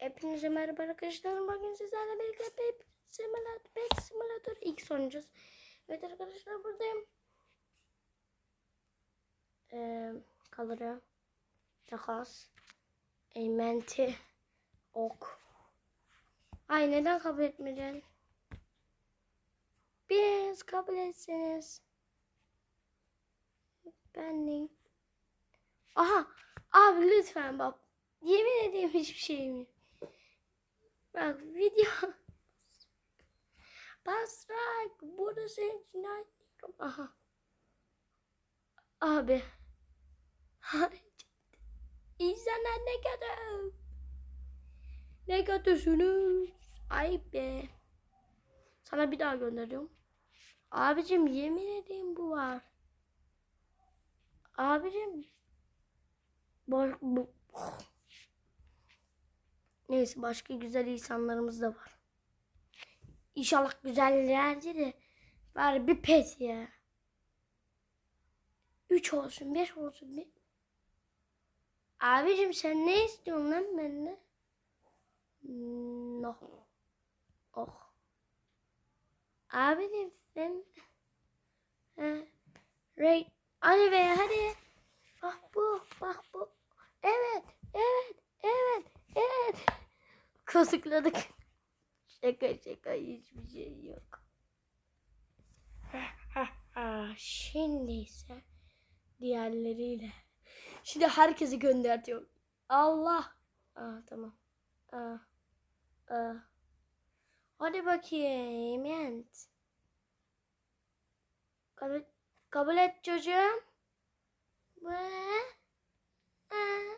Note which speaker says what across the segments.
Speaker 1: Hepinize merhaba arkadaşlar. Bugün sizlerle birlikte Pep Simulator, Pet Simulator X oynayacağız. Evet arkadaşlar buradayım. Ee, kalırı, takas, eğmenti, ok. Ay neden kabul etmedin? Biriniz kabul etseniz. Ben ne? Aha! Abi lütfen bak. Yemin edeyim hiçbir şeyim yok. Bak video. Basrak. Burada seni cinayet ediyorum. Aha. Abi. İnsanlar ne kötü. Ne kötüsünüz. Ay be. Sana bir daha gönderiyorum. Abicim yemin edeyim bu var. Abicim. Bak bu. Neyse başka güzel insanlarımız da var. İnşallah güzellerdir de var bir pet ya. Üç olsun, beş olsun. Bir... Abicim sen ne istiyorsun lan benden? No. Oh. Abicim sen... Ha. Ray. Hadi be hadi. Bak bu, bak bu. Evet, evet, evet, evet. Kazıkladık. Şaka şaka hiçbir şey yok. Şimdi ise diğerleriyle. Şimdi herkesi göndertiyorum. Allah. Aa, tamam. Aa, aa. Hadi bakayım. Ent. Kabul, kabul et çocuğum. Bu ne? Aa.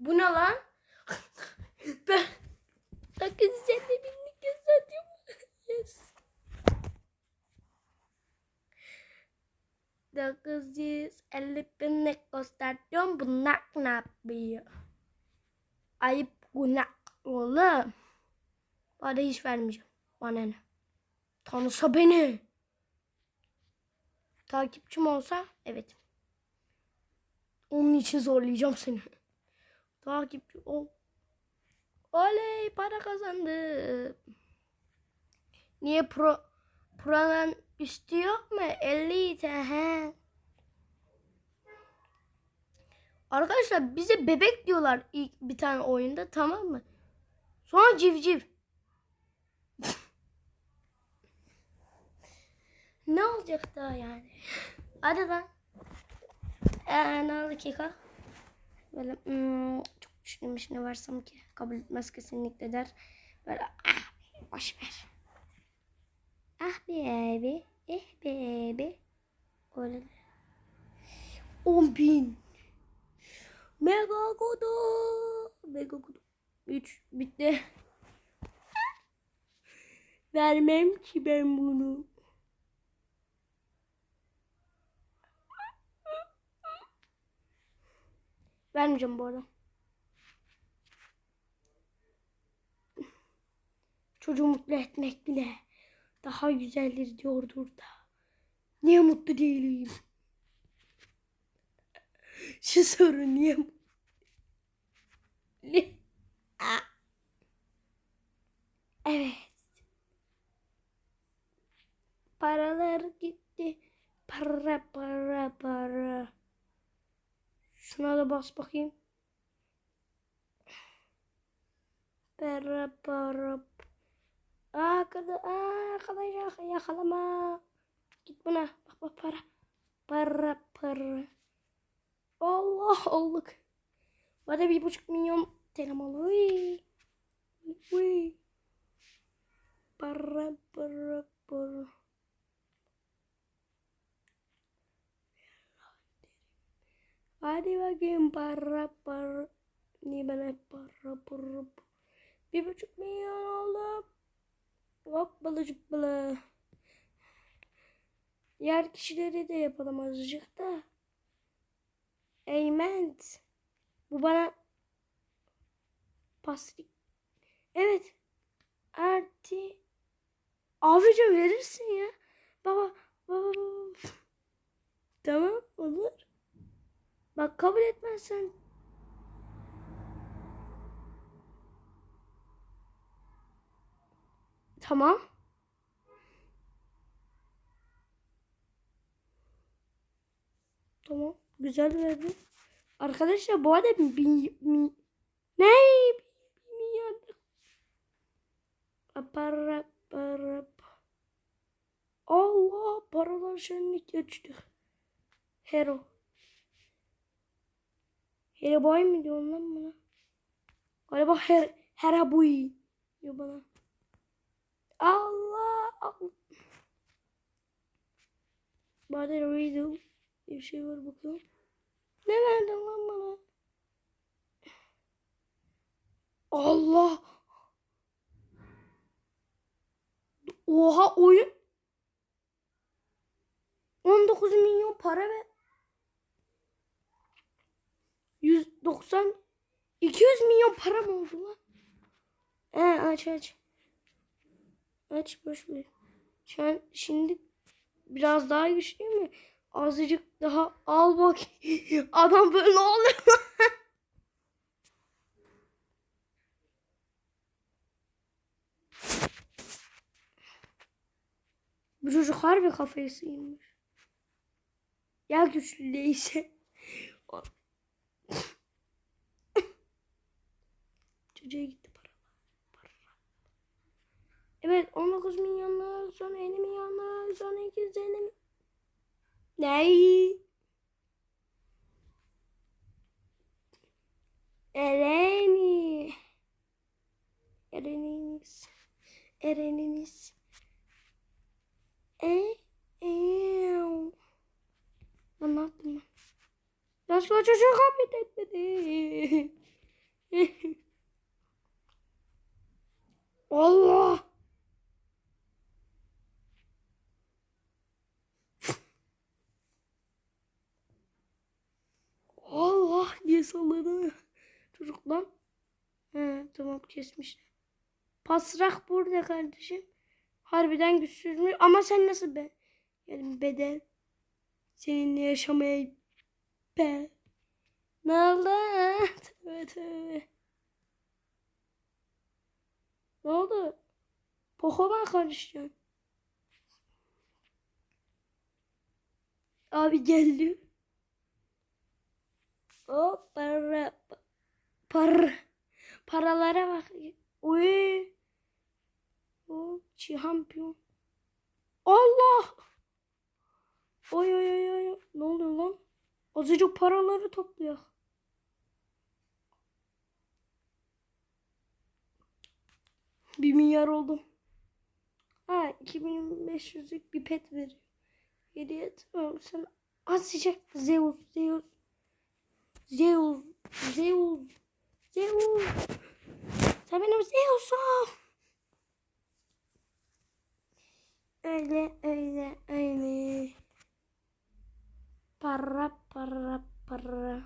Speaker 1: Bu ne? Lan? ben Bakın sen de binlik gösteriyorum. yes. 950 binlik gösteriyorum. Bunlar ne yapıyor? Ayıp günah oğlum. Bana hiç vermeyeceğim. Bana ne? Tanısa beni. Takipçim olsa evet. Onun için zorlayacağım seni. Takipçi ol. Oley para kazandım. Niye pro Pro'nun üstü yok mu? 50 he. Arkadaşlar bize bebek diyorlar ilk bir tane oyunda tamam mı? Sonra civciv. ne olacak daha yani? Hadi lan. Ee, ne dakika? Böyle hmm, çok düşünmüş ne varsam ki kabul etmez kesinlikle der. Böyle ah boş ver. Ah be abi. Eh be abi. Öyle de. 10 bin. Mega kodu. Mega kodu. 3 bitti. Vermem ki ben bunu. Vermeyeceğim bu arada. Çocuğu mutlu etmek bile daha güzeldir diyordur da. Niye mutlu değilim? Şu soru niye. Evet. Paralar gitti. Para para para. Şuna da bas bakayım. Para para. Aa kada aa arkadaşlar yakalama. Git buna. Bak bak para. Para para. Allah olduk. Bana bir buçuk milyon telim oldu. Uy. Para para para. Hadi bakayım para para. Ini bana para para. Bir buçuk milyon oldu. Hop balıcık balı. Diğer kişileri de yapalım azıcık da. Eymend. Bu bana paslik. Evet. Artı. Abicim verirsin ya. Baba. Baba. baba. Tamam olur. Bak kabul etmezsen Tamam. Tamam. Güzel verdi. Arkadaşlar bu arada bir, mi, ne? Para, para. Allah paralar şenlik geçti. Hero. Hero boy mu diyorsun lan buna? Galiba her, Hera boy diyor bana. Bana Riddle bir şey var bakalım. Ne verdin lan bana? Allah. Oha oyun. 19 milyon para ve 190 200 milyon para mı oldu lan? He aç aç. Ver. Şu an şimdi biraz daha güçlü mü? Azıcık daha al bak. Adam böyle oluyor. Bu çocuk harbi kafayı sıyırmış. Ya güçlü değilse. Çocuğa gitti para. para. Evet 19 milyonlar sonra 50 milyonlar sonra 250 milyon. Ne? Ereni. Ereniniz. Ereniniz. E, eee. Lan ne yaptım ben? Yaşlı çocuğu kabul etmedi. Allah. Salladı. Çocuk. He, tamam kesmiş. Pasrak burada kardeşim. Harbiden güçsüz mü? Ama sen nasıl be? Yani bedel. Seninle yaşamaya be. Ne oldu? Tövbe tövbe. Ne oldu? Pokemon karıştırıyorsun. Abi geldi. O para para paralara bak. Oy. O şampiyon. Allah. Oy oy oy oy. Ne oluyor lan? Azıcık paraları topluyor. Bir milyar oldum. Ha 2500'lük bir pet veriyor. Hediye tamam sen azıcık Zeus Zeus Zeus Zeus Zeus Sen benim Zeus'um. Öyle öyle öyle. Para para para.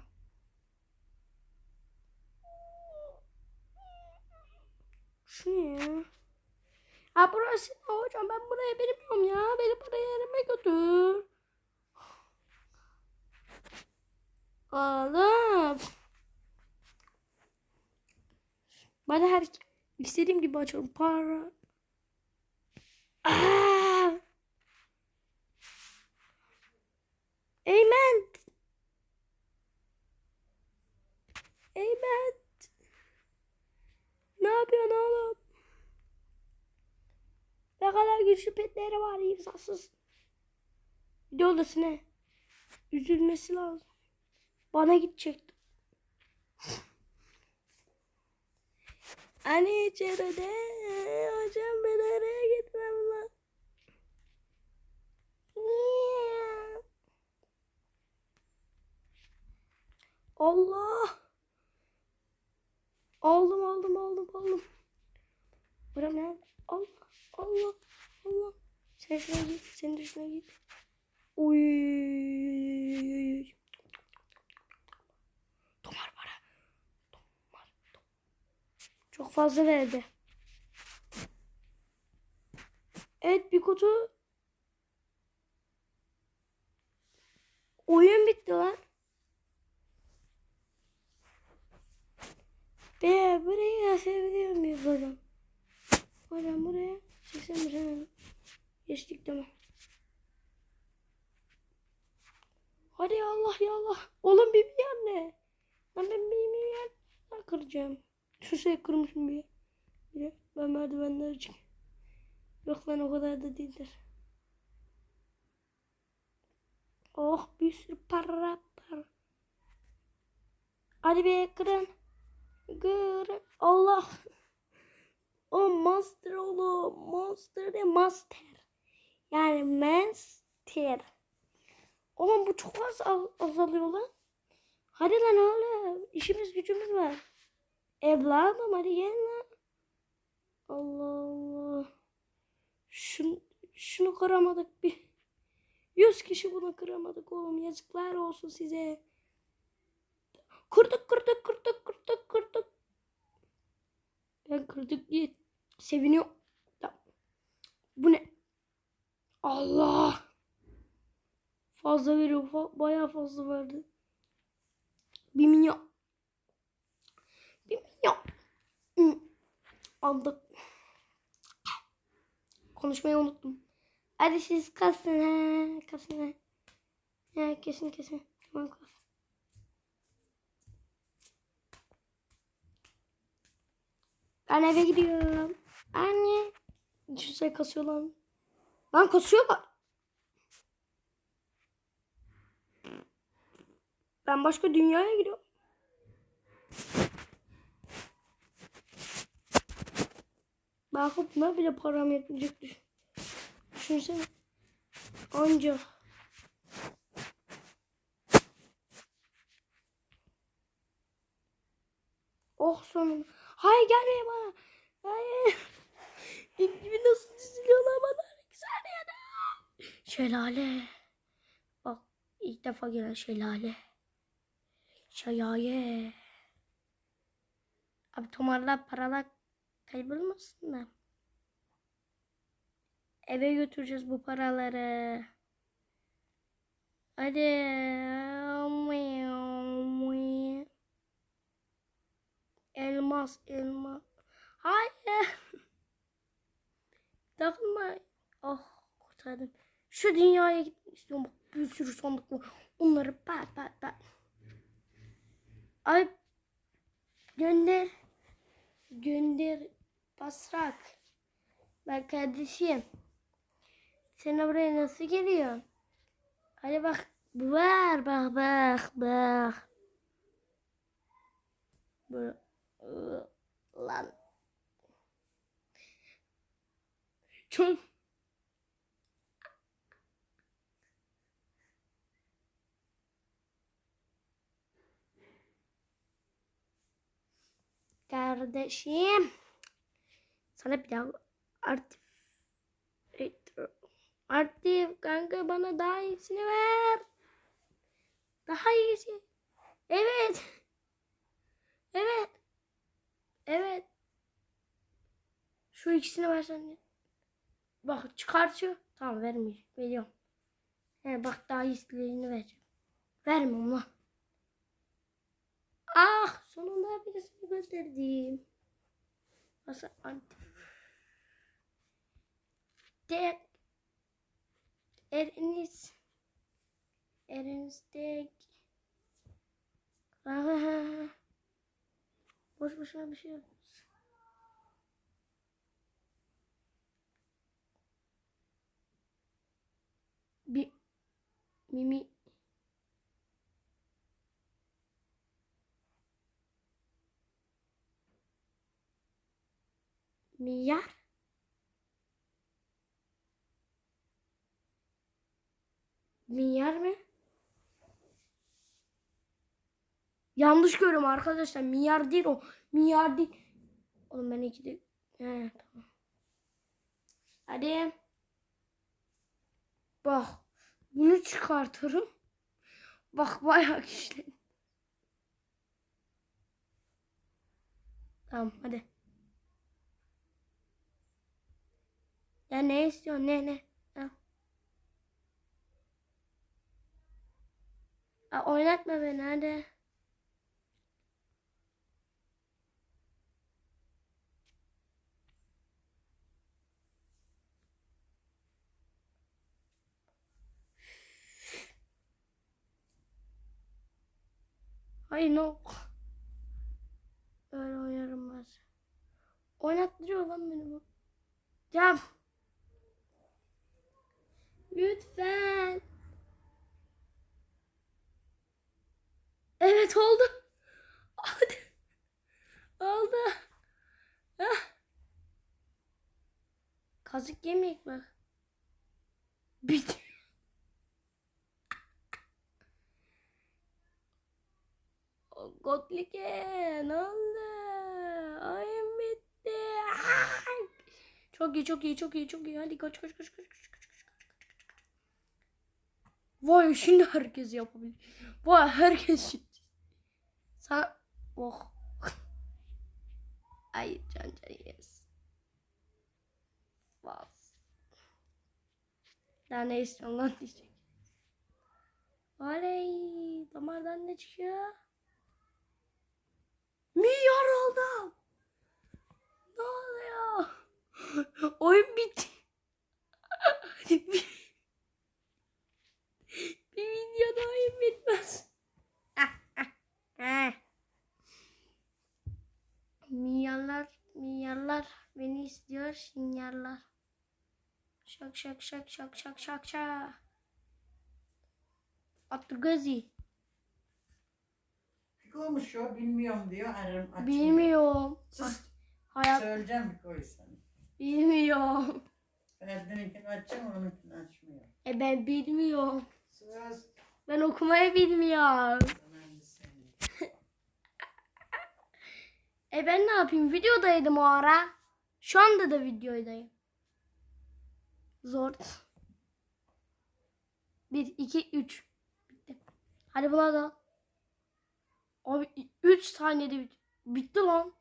Speaker 1: Şu ne ya? Ha burası ne hocam ben buraya bilmiyorum ya. Beni buraya yerime götür. Oğlum. Bana her istediğim gibi açıyorum. Para. Aa! Eymen. Eymen. Ne yapıyorsun oğlum? Ne kadar güçlü petleri var imzansız. Bir de odası ne? Üzülmesi lazım. Bana gidecekti. Hani içeride hocam ben oraya gitmem lan. Allah. Aldım aldım aldım aldım. Buram ne? Allah Allah Allah. Sen şuna git. Sen de şuna git. Oy. Çok fazla verdi. Evet bir kutu. Oyun bitti lan. Be burayı seviyor muyuz hocam? Hocam buraya. 80 lira. Geçtik tamam. Hadi ya Allah ya Allah. Oğlum bir milyar ne? Lan ben bir milyar daha kıracağım. Şu şey kırmışım bir. Bir ben merdivenler çık. Yok lan o kadar da değildir. Oh bir sürü para para. Hadi be kırın. Kırın. Allah. O monster oğlum. Monster de master. Yani monster. Oğlum bu çok az- azalıyor lan. Hadi lan oğlum. İşimiz gücümüz var. Evladım lan. Allah Allah. Şunu, şunu kıramadık bir. Yüz kişi bunu kıramadık oğlum. Yazıklar olsun size. Kırdık kırdık kırdık kırdık kırdık. Ben kırdık diye seviniyorum. Ya, Bu ne? Allah. Fazla veriyor. Fa- bayağı fazla verdi. Bir milyon. Hı. Aldık. Konuşmayı unuttum. Hadi siz kasın ha. Kasın ha. Ha kesin kesin. Tamam kas. Ben eve gidiyorum. Anne. Düşünsene kasıyor lan. Lan kasıyorlar. Ben başka dünyaya gidiyorum. Bakıp buna bile param yetmeyecek düşün. Düşünsene. Anca. Oh sonunda. Hayır gelmeyin bana. Hayır. İlk gibi nasıl diziliyorlar bana. Güzel ya da. Şelale. Bak ilk defa gelen şelale. Şayaye. Abi tomarlar paralar kaybolmasın da. Eve götüreceğiz bu paraları. Hadi. Elmas, elmas. Hayır. Takılma. Oh kurtardım. Şu dünyaya gitmek istiyorum. Bak bir sürü sandık var. Onları pat pat pat. Ay gönder. Gönder. Basrak. Bak kardeşim. Sen buraya nasıl geliyorsun? Hadi bak. Var. Bak bak bak. Lan. Çok. Kardeşim. Sana bir daha aktif. Aktif kanka bana daha iyisini ver. Daha iyisi. Evet. Evet. Evet. Şu ikisini versen. Bak çıkartıyor. Tamam vermiyor. Veriyorum. He, bak daha iyisini vereceğim. Vermiyorum lan. Ah sonunda birisini gönderdim. Nasıl antif? Eriniz tek. Ah. Boş boşuna bir şey yok. Bir mimi milyar milyar mı? Yanlış görüyorum arkadaşlar. Milyar değil o. Milyar değil. Oğlum ben iki de... He tamam. Hadi. Bak. Bunu çıkartırım. Bak bayağı güçlü. Tamam hadi. Ya ne istiyorsun ne ne? Aa, oynatma beni hadi. Hayır no. Öyle oynarım ben. Oynattırıyor lan beni bu. Cam. Lütfen. Evet oldu. Oldu. Oldu. Hah. Kazık yemeyek bak. Bitti. Gotlik'e ne oldu? Oyun bitti. Çok iyi çok iyi çok iyi çok iyi. Hadi koş koş koş koş koş koş koş koş koş koş. Vay şimdi herkes yapabilir. Vay herkes şimdi. Sen oh. Ay can can yes. Faz. Daha ne istiyorsun lan diyecek. Oley. Damardan ne çıkıyor? Milyar oldum. Ne oluyor? Oyun bitti. bir, bir videoda oyun bitmez. Milyarlar, milyarlar beni istiyor. Sinyarlar. Şak şak şak şak şak şak şak. Abdülgazi.
Speaker 2: Fiko'muş o bilmiyorum diyor. Ararım açmıyor.
Speaker 1: Bilmiyorum.
Speaker 2: Sus.
Speaker 1: Hayat
Speaker 2: Söyleyeceğim Fiko'yu sana.
Speaker 1: bilmiyorum.
Speaker 2: Ferdi'ninkini açacağım onunkini açmıyor.
Speaker 1: E ben bilmiyorum.
Speaker 2: Sus.
Speaker 1: Ben okumayı bilmiyorum.
Speaker 2: Sana bir seni.
Speaker 1: E ben ne yapayım? Videodaydım o ara. Şu anda da videodayım. Zor. 1, 2, 3. Bitti. Hadi buna da. Abi 3 saniyede bitti. Bitti lan.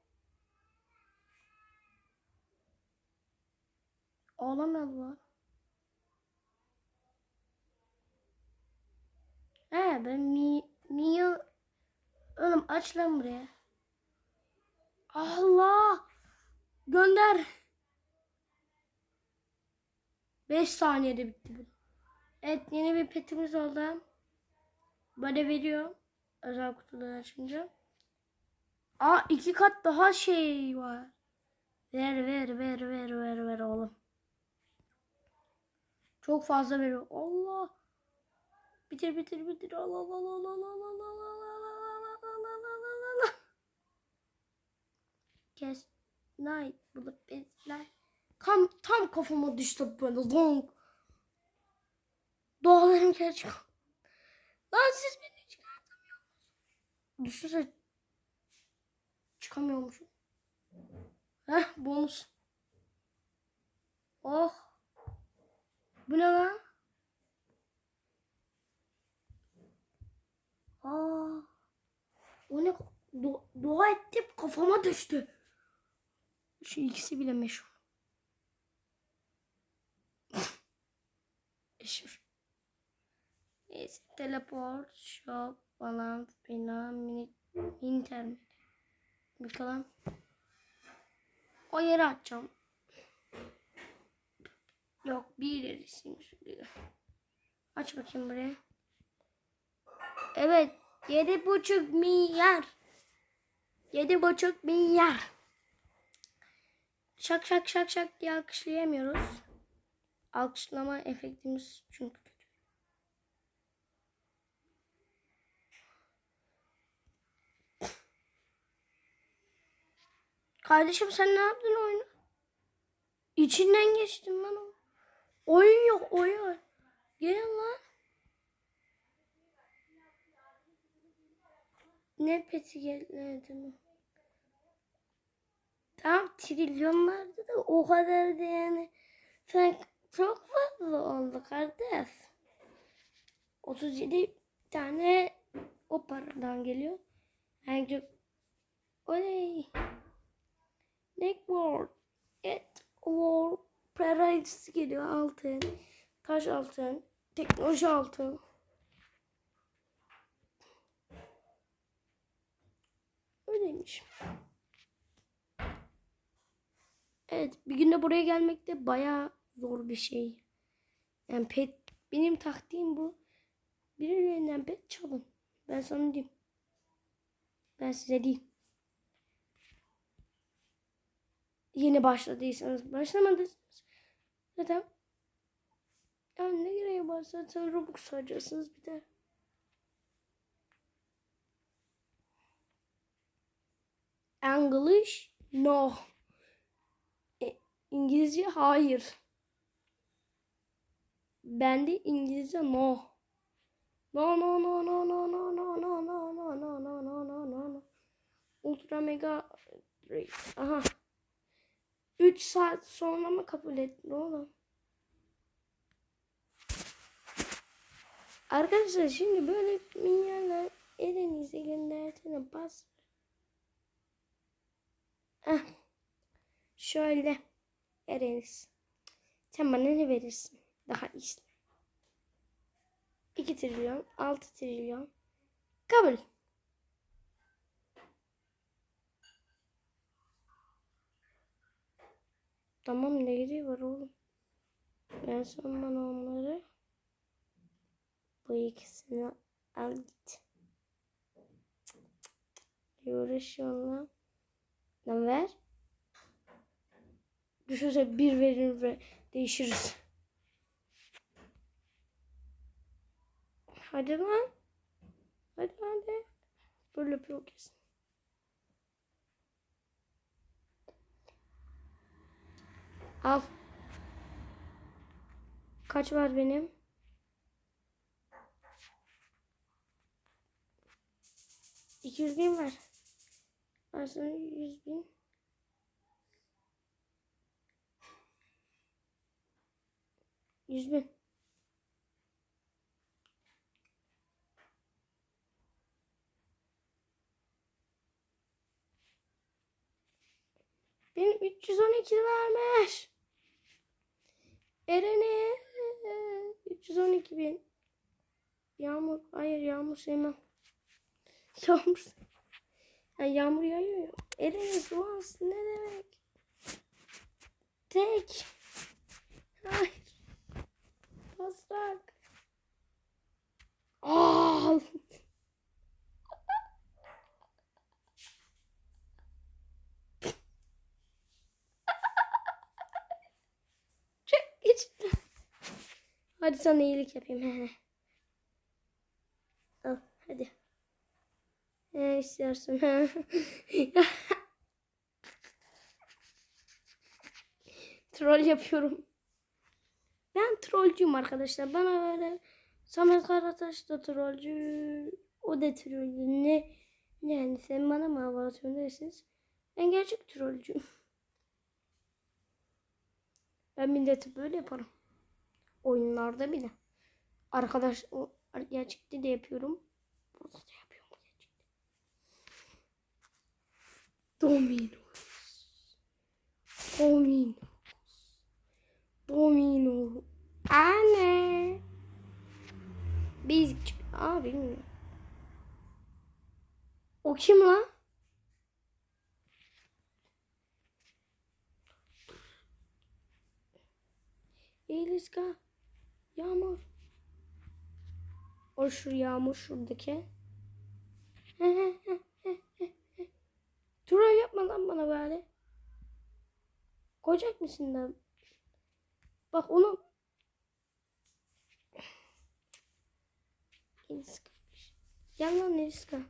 Speaker 1: Ağlamadılar. He ben mi, niye Oğlum aç lan buraya. Allah! Gönder. 5 saniyede bitti bu. Evet yeni bir petimiz oldu. Böyle veriyor. Özel kutuları açınca. Aa iki kat daha şey var. Ver ver ver ver ver ver oğlum. Çok fazla veriyor. Allah. Bitir bitir bitir. Al al al al al al. Kes. Night. Bulup bezler. Tam, tam kafama düştü böyle. Zonk. Doğalarım gerçek. Lan siz beni çıkartamıyor musunuz? Düşünsene. Çıkamıyormuşum. Heh bonus. Oh. Bu ne lan? Aa. O ne? Do- dua ettim kafama düştü. Şu ikisi bile meşhur. Meşhur. Neyse teleport, shop falan filan mini internet. Bakalım. O yeri açacağım. Yok bir ilerisiymiş. Aç bakayım buraya. Evet. Yedi buçuk milyar. Yedi buçuk milyar. Şak şak şak şak diye alkışlayamıyoruz. Alkışlama efektimiz çünkü. Kardeşim sen ne yaptın oyunu? İçinden geçtim lan o. Oyun yok oyun. Gelin lan. Ne peti geldi mi? Tam trilyonlarda da o kadar da yani. Sen çok fazla oldu kardeş. 37 tane o paradan geliyor. Yani çok oley. Neck World. Et War. Parayıcısı geliyor altın. Taş altın. Teknoloji altın. Evet bir günde buraya gelmek de baya zor bir şey. Yani pet benim taktiğim bu. Birilerinden pet çalın. Ben sana diyeyim. Ben size diyeyim. Yeni başladıysanız başlamadıysanız zaten yani ne gereği var zaten Robux harcarsınız bir de. English no. E, İngilizce hayır. Ben de İngilizce no. No no no no no no no no no no no no no no no no. Ultra mega aha. 3 saat sonra mı kabul ettin oğlum? Arkadaşlar şimdi böyle minyonlar elinize gönderdiğine bas. Ah. Şöyle veririz. Sen bana ne verirsin? Daha iyisi. 2 trilyon, 6 trilyon. Kabul. Tamam ne gereği var oğlum? Ben sen bana onları bu ikisini al git. Lan? Lan ver. Düşünse bir verir ve değişiriz. Hadi lan. Hadi hadi. Böyle yapıyor kesin. Al. Kaç var benim? İki yüz bin var. Ben sana yüz bin. Yüz bin. Benim 312 vermiş. Eren'e 312 bin. Yağmur. Hayır yağmur sevmem. Yağmur. Yani yağmur yağıyor ya. Eren'e ne demek? Tek. Hayır. Basrak. Al. Çek geç. Hadi sana iyilik yapayım. Al hadi. Ne istersin? Troll yapıyorum. Ben trollcüyüm arkadaşlar. Bana öyle Samet Karataş da trollcü. O da trollcü. Ne? Yani sen bana mı hava atıyorsun. Ben gerçek trollcüyüm. Ben milleti böyle yaparım. Oyunlarda bile. Arkadaş o gerçekte de yapıyorum. Burada da yapıyorum gerçekte. Dominos. Dominos. Domino. Anne. Biz Aa bilmiyorum. O kim lan? Eliska. Yağmur. O şu yağmur şuradaki. Troll yapma lan bana böyle. Koyacak mısın lan? Bak onu Eliska. Gel lan Eliska.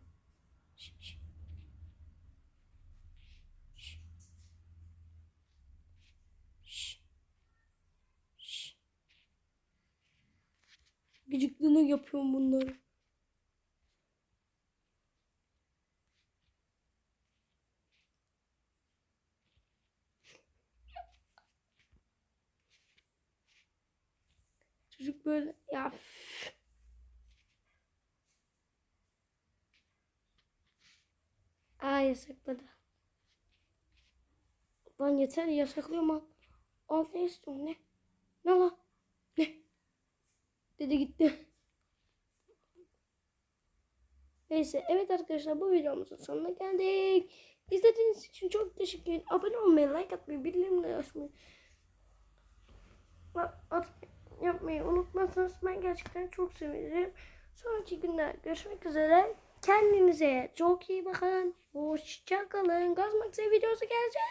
Speaker 1: Gıcıklığına yapıyorum bunları. Çocuk böyle ya. Aa yasakladı. Lan yeter yasaklıyorum al. Al ne istiyorsun ne? Ne lan? Ne? Dedi gitti. Neyse evet arkadaşlar bu videomuzun sonuna geldik. İzlediğiniz için çok teşekkür ederim. Abone olmayı, like atmayı, bildirimleri açmayı at, yapmayı unutmazsanız ben gerçekten çok sevinirim. Sonraki günler görüşmek üzere. Kendinize çok iyi bakın. Hoşça kalın. Gazmax videosu gelecek.